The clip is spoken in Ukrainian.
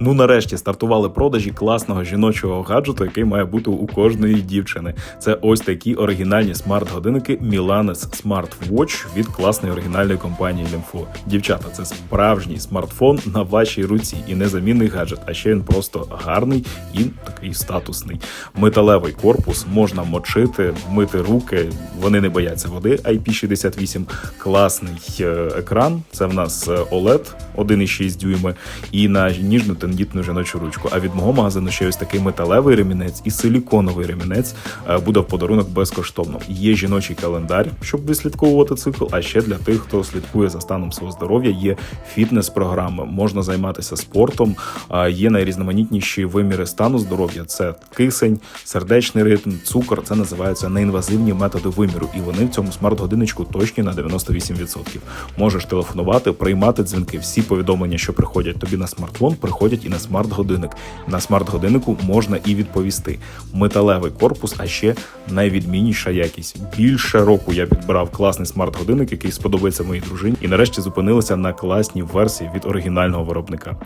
Ну нарешті стартували продажі класного жіночого гаджету, який має бути у кожної дівчини. Це ось такі оригінальні смарт-годинники Milanes Smart Watch від класної оригінальної компанії Limfo. Дівчата, це справжній смартфон на вашій руці і незамінний гаджет. А ще він просто гарний і такий статусний. Металевий корпус можна мочити, мити руки. Вони не бояться води. IP68 класний е, екран. Це в нас е, OLED 1,6 дюйми і на ніжну тендітну жіночу ручку. А від мого магазину ще ось такий металевий ремінець і силіконовий ремінець е, буде в подарунок безкоштовно. Є жіночий календар, щоб відслідковувати цикл. А ще для тих, хто слідкує за станом свого здоров'я, є фітнес-програми. Можна займатися спортом. Є найрізноманітніші виміри стану здоров'я. Це кисень, сердечний ритм, цукор. Це називаються неінвазивні методи виміру, і вони в цьому смарт-годинничку точні на 98%. Можеш телефонувати, приймати дзвінки. Всі повідомлення, що приходять тобі на смартфон, приходять і на смарт-годинник. На смарт-годиннику можна і відповісти. Металевий корпус, а ще найвідмінніша якість. Більше року я підбирав класний смарт-годинник, який сподобається моїй дружині, і нарешті зупинилися на класній версії від оригінального виробника.